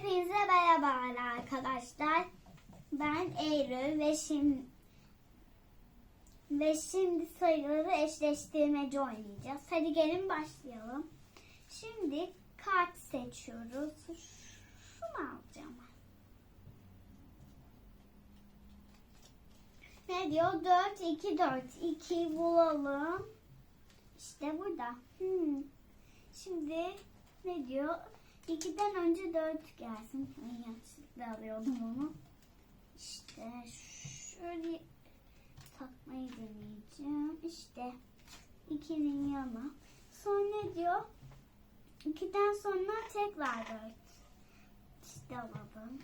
Hepinize merhabalar arkadaşlar. Ben Eylül ve şimdi ve şimdi sayıları eşleştirmece oynayacağız. Hadi gelin başlayalım. Şimdi kart seçiyoruz. Şunu alacağım. Ne diyor? 4, 2, 4. 2 bulalım. İşte burada. Hmm. Şimdi ne diyor? 2'den önce 4 gelsin. Ay, yanlışlıkla alıyordum onu. İşte şöyle takmayı deneyeceğim. İşte 2'nin yanı. Sonra diyor? 2'den sonra tekrar 4. İşte alalım.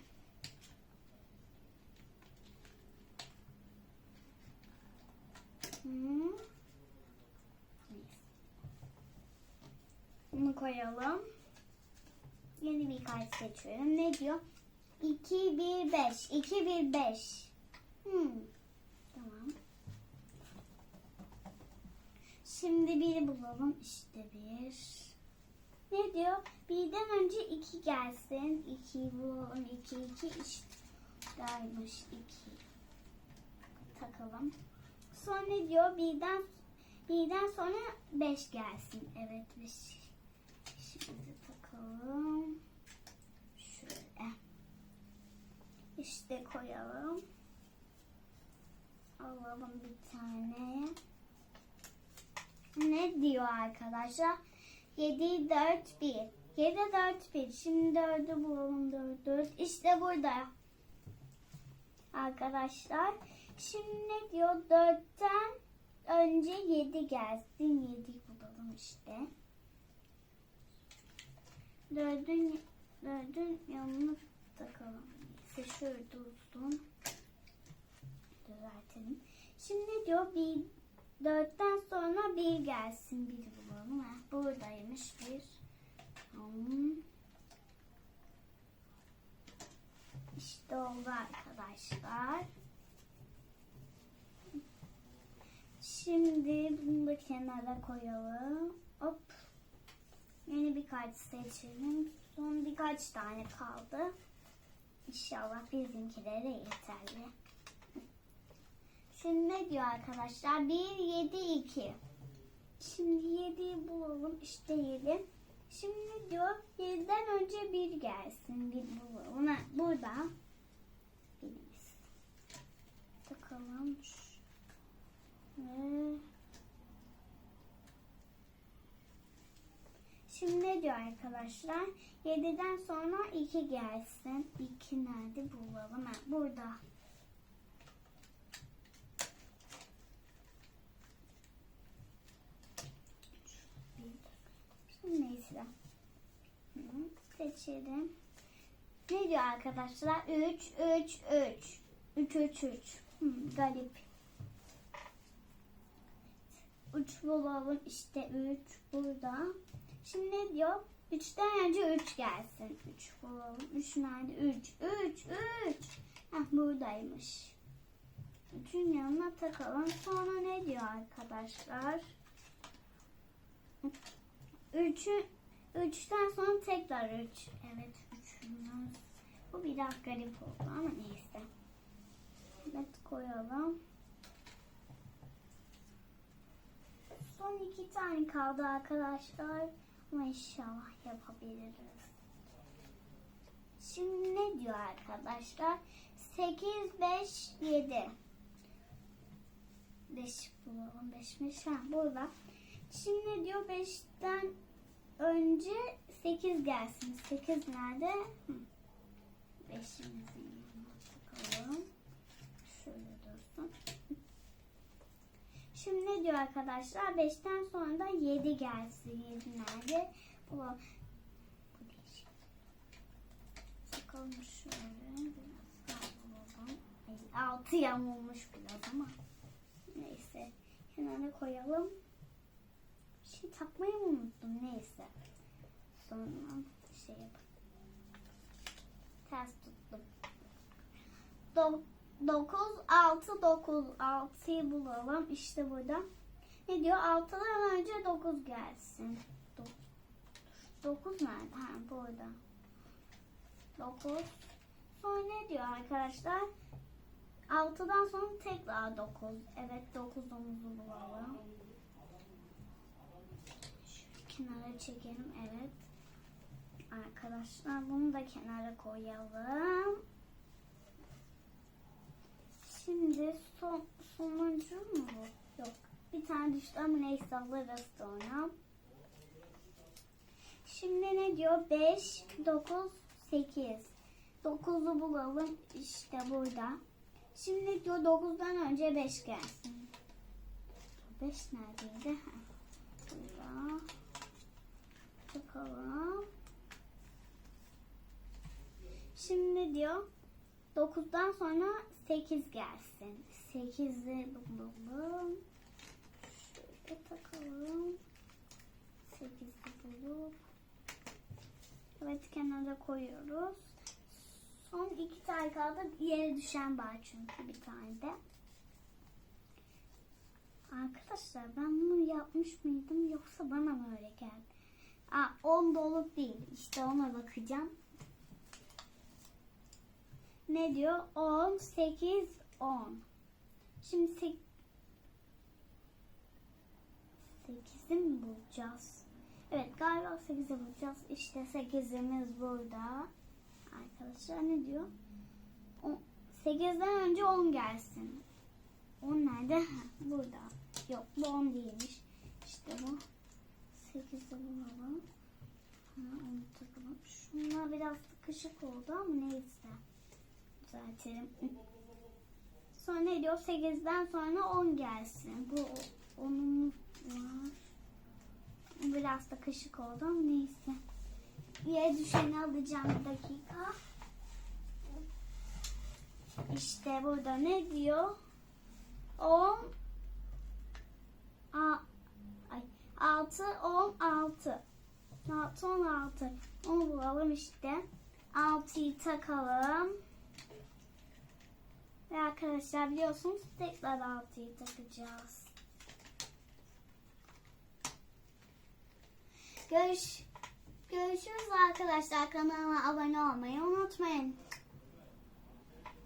Bunu koyalım. Yeni bir kart seçiyorum. Ne diyor? 2, 1, 5. 2, 1, 5. Hmm. Tamam. Şimdi biri bulalım. İşte bir. Ne diyor? Birden önce 2 gelsin. 2 bulalım. 2, 2 işte. Gaymış 2. Takalım. Sonra ne diyor? Birden birden sonra 5 gelsin. Evet 5. Şimdi takalım. Şöyle. İşte koyalım. Alalım bir tane. Ne diyor arkadaşlar? 7, 4, 1. 7, 4, 1. Şimdi 4'ü bulalım. 4, 4. İşte burada. Arkadaşlar. Şimdi ne diyor? 4'ten önce 7 gelsin. 7 bulalım işte. Dördün, dördün yanına takalım. Neyse şöyle dursun. Düzeltelim. Şimdi diyor bir dörtten sonra bir gelsin. Bir bulalım. Ha, buradaymış bir. Hmm. İşte oldu arkadaşlar. Şimdi bunu da kenara koyalım. Hop. Yeni bir kart seçelim. Son birkaç tane kaldı. İnşallah bizimkilere yeterli. Şimdi ne diyor arkadaşlar? 1, 7, 2. Şimdi 7'yi bulalım. İşte 7. Şimdi diyor? 7'den önce 1 gelsin. 1 bulalım. Ha, burada. Birimiz. Takalım. Ve Şimdi ne diyor arkadaşlar? 7'den sonra 2 gelsin. 2 nerede bulalım? Ha, burada. Neyse. Seçelim. Ne diyor arkadaşlar? 3, 3, 3. 3, 3, 3. Hmm, garip. 3 bulalım. İşte 3 burada. Şimdi ne diyor? 3'ten önce 3 gelsin. 3 bulalım. 3 nerede? 3. 3. 3. Heh buradaymış. 3'ün yanına takalım. Sonra ne diyor arkadaşlar? 3'ü 3'ten sonra tekrar 3. Evet 3'ümüz. Bu biraz garip oldu ama neyse. Evet koyalım. Son iki tane kaldı arkadaşlar. Ama inşallah yapabiliriz. Şimdi ne diyor arkadaşlar? 8, 5, 7. 5 bulalım. 5'miş. Ha burada. Şimdi diyor? 5'ten önce 8 gelsin. 8 nerede? Hı. 5'imizin yanına takalım. Şöyle dursun. Şimdi ne diyor arkadaşlar? 5'ten sonra da 7 gelsin. 7 nerede? Bu, bu değil. Bakalım şöyle. Biraz kaybolalım. 6 yamulmuş biraz ama. Neyse. Kenara koyalım. Bir şey takmayı mı unuttum? Neyse. Sonra şey yapalım. Ters tuttum. Do 9, 6, 9. 6'yı bulalım. İşte burada. Ne diyor? 6'dan önce 9 gelsin. 9 nerede? Ha burada. 9. Sonra ne diyor arkadaşlar? 6'dan sonra tekrar 9. Evet 9'umuzu bulalım. Şu kenara çekelim. Evet. Arkadaşlar bunu da kenara koyalım. Şimdi son, sonuncu mu bu? Yok. Bir tane düştü ama neyse alırız sonra. Şimdi ne diyor? 5, 9, 8. 9'u bulalım. İşte burada. Şimdi diyor 9'dan önce 5 gelsin. 5 neredeydi? Ha, Burada. Bakalım. Şimdi diyor 9'dan sonra 8 gelsin. 8'i bulalım. Şöyle takalım. 8'i bulup Evet kenara koyuyoruz. Son iki tane kaldı. Yere düşen var çünkü bir tane de. Arkadaşlar ben bunu yapmış mıydım yoksa bana mı öyle geldi? Aa, 10 dolup değil. İşte ona bakacağım. Ne diyor? 10, 8, 10. Şimdi 8 8'i mi bulacağız? Evet galiba 8'i bulacağız. İşte 8'imiz burada. Arkadaşlar ne diyor? O- 8'den önce 10 gelsin. 10 nerede? Burada. Yok bu 10 değilmiş. İşte bu. 8'i bulalım. Ha, onu takalım. Şunlar biraz sıkışık oldu ama neyse. Düzeltelim. Sonra ne diyor? 8'den sonra 10 gelsin. Bu 10'umuz var. Biraz da kışık oldu ama neyse. Yere düşeni alacağım bir dakika. İşte burada ne diyor? 10 a, ay, 6 10 6 6 16 onu bulalım işte 6'yı takalım ve arkadaşlar biliyorsunuz tekrar 6'yı takacağız. Görüş, görüşürüz arkadaşlar. Kanalıma abone olmayı unutmayın